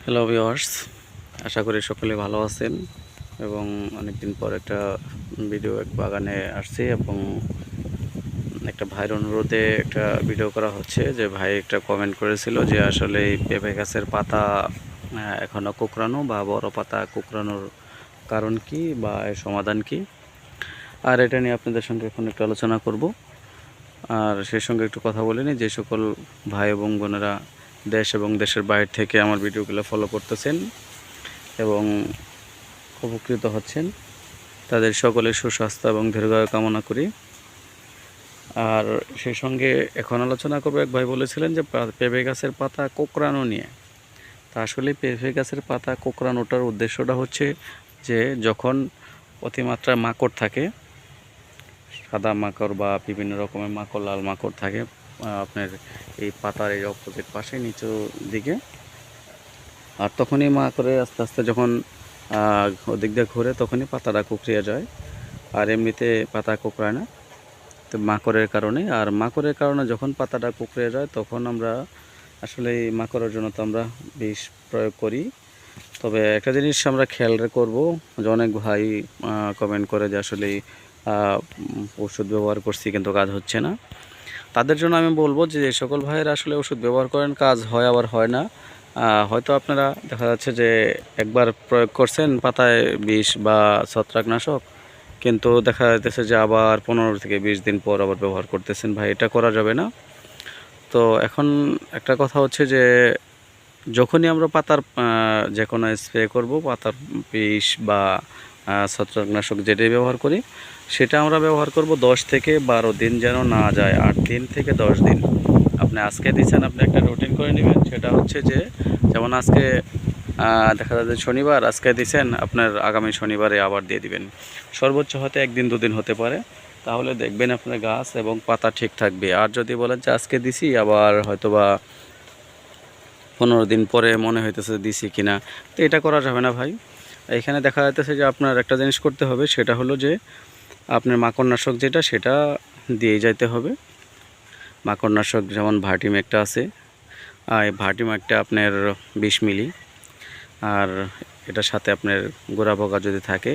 Hello viewers আশা করি সকলে ভালো আছেন এবং অনেকদিন পর একটা ভিডিও এক বাগানে আসছি এবং একটা ভাইয়ের অনুরোধে একটা ভিডিও করা হচ্ছে যে ভাই একটা কমেন্ট করেছিল যে আসলে এই পেঁপে গাছের পাতা এখনও এখনও কুকরানো বা বড় পাতা কুকরানোর কারণ কি বা এর সমাধান কি? আর এটা নিয়ে আপনাদের সঙ্গে এখন একটু আলোচনা করব। আর সেই সঙ্গে একটু কথা বলে যে সকল ভাই এবং বোনেরা দেশ এবং দেশের বাইরে থেকে আমার ভিডিওগুলো ফলো করতেছেন এবং উপকৃত হচ্ছেন। তাদের সকলের সুস্বাস্থ্য এবং দীর্ঘায়ু কামনা করি। আর সেই সঙ্গে এখন আলোচনা করব, এক ভাই বলেছিলেন যে পেঁপে গাছের পাতা কোকড়ানো নিয়ে। তা আসলে পেঁপে গাছের পাতা কোকড়ানোটার উদ্দেশ্যটা হচ্ছে যে যখন অতিমাত্রায় মাকড় থাকে, সাদা মাকড় বা বিভিন্ন রকমের মাকড়, লাল মাকড় থাকে আপনার এই পাতার এই অপোজিট পাশে নিচু দিকে। আর তখনই মাকড়ে আস্তে আস্তে যখন ওদিক দিয়ে ঘুরে, তখনই পাতাটা কুকড়িয়ে যায়। আর এমনিতে পাতা কুকড়ায় না। তো মাকড়ের কারণে। আর মাকড়ের কারণে যখন পাতাটা কুকড়িয়ে যায়, তখন আমরা আসলে এই মাকড়ের জন্য তো আমরা বিষ প্রয়োগ করি। তবে একটা জিনিস আমরা খেয়াল করব, যে অনেক ভাই কমেন্ট করে যে আসলে ওষুধ ব্যবহার করছি কিন্তু কাজ হচ্ছে না। তাদের জন্য আমি বলব যে সকল ভাইয়েরা আসলে ওষুধ ব্যবহার করেন, কাজ হয় আবার হয় না। হয়তো আপনারা দেখা যাচ্ছে যে একবার প্রয়োগ করছেন পাতায় বিষ বা ছত্রাকনাশক, কিন্তু দেখা যাচ্ছে যে আবার পনেরো থেকে বিশ দিন পর আবার ব্যবহার করতেছেন। ভাই, এটা করা যাবে না। তো এখন একটা কথা হচ্ছে যে যখনই আমরা পাতার যে কোনো স্প্রে করব, পাতার বিষ বা ছত্রাকনাশক যেটাই ব্যবহার করি, সেটা আমরা ব্যবহার করব দশ থেকে বারো দিন যেন না যায়। আট দিন থেকে দশ দিন। আপনি আজকে দিচ্ছেন, আপনি একটা রুটিন করে নেবেন। সেটা হচ্ছে যে, যেমন আজকে দেখা যাচ্ছে শনিবার, আজকে দিচ্ছেন, আপনার আগামী শনিবারে আবার দিয়ে দিবেন। সর্বোচ্চ হতে একদিন, দুদিন হতে পারে। তাহলে দেখবেন আপনার গাছ এবং পাতা ঠিক থাকবে। আর যদি বলেন যে আজকে দিছি, আবার হয়তোবা পনেরো দিন পরে মনে হইতেছে দিছি কিনা, তো এটা করা যাবে না ভাই। এখানে দেখা যাইতেছে যে আপনার একটা জিনিস করতে হবে, সেটা হলো যে আপনার মাকড়নাশক যেটা, সেটা দিয়ে যাইতে হবে। মাকড়নাশক যেমন ভার্টিম একটা আছে, আর এই ভার্টিম একটা আপনার বিশ মিলি, আর এটার সাথে আপনার গোড়া পোকা যদি থাকে,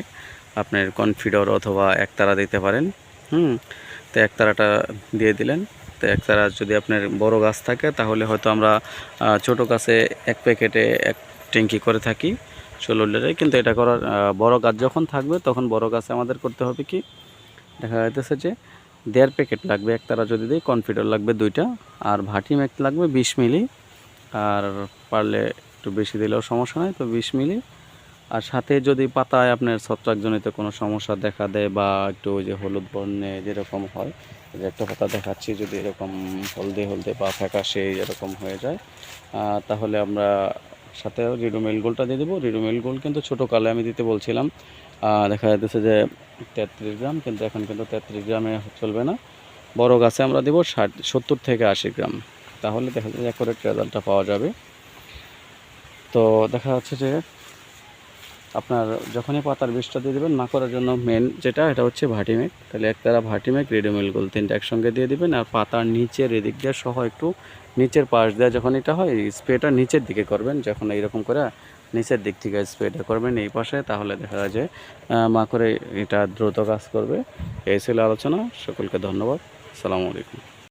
আপনার কনফিডর অথবা একতারা দিতে পারেন। হুম, তো একতারাটা দিয়ে দিলেন। তো একতারা যদি আপনার বড় গাছ থাকে, তাহলে হয়তো আমরা ছোট গাছে এক প্যাকেটে এক ট্যাঙ্কি করে থাকি। ষোলো লিটারে কিন্তু এটা করার বড় গাছ যখন থাকবে, তখন বড় গাছে আমাদের করতে হবে কি? দেখা যাইতেছে যে দেড় প্যাকেট লাগবে এক তারা যদি দিই, কনফিডর লাগবে দুইটা, আর ভাটিম এক লাগবে বিশ মিলি। আর পারলে একটু বেশি দিলেও সমস্যা নাই, তো বিশ মিলি। আর সাথে যদি পাতায় আপনার ছত্রাকজনিত কোনো সমস্যা দেখা দেয় বা একটু ওই যে হলুদ বর্ণে যেরকম হয় যে একটা পাতা দেখাচ্ছি, যদি এরকম হলদে হলদে বা ফ্যাকাশে এরকম হয়ে যায় তাহলে আমরা সাথে রিডোমেল গোলটা দিয়ে দেবো। রিডোমেল গোল কিন্তু ছোটো কালে আমি দিতে বলছিলাম। দেখা যাচ্ছে যে তেত্রিশ গ্রাম, কিন্তু এখন কিন্তু তেত্রিশ গ্রামে চলবে না। বড় গাছে আমরা দেবো ষাট, সত্তর থেকে আশি গ্রাম। তাহলে দেখা যাচ্ছে অ্যাকোরেট রেজাল্টটা পাওয়া যাবে। তো দেখা যাচ্ছে যে আপনার যখনই পাতার বিষটা দিয়ে দেবেন মাকড়ের জন্য মেন যেটা এটা হচ্ছে ভাটিমেক তাহলে একতারা ভাটিমেক রেডিমেল গোল তিনটা একসঙ্গে দিয়ে দিবেন আর পাতার নিচের এদিক দিয়ে সহ একটু নিচের পাশ দেওয়া যখন এটা হয় স্প্রেটা নিচের দিকে করবেন যখন এইরকম করে নিচের দিক থেকে স্প্রেটা করবেন এই পাশে তাহলে দেখা যায় যে আহ, মাকড়ে এটা দ্রুত কাজ করবে। এই ছিল আলোচনা সকলকে ধন্যবাদ। আসসালামু আলাইকুম।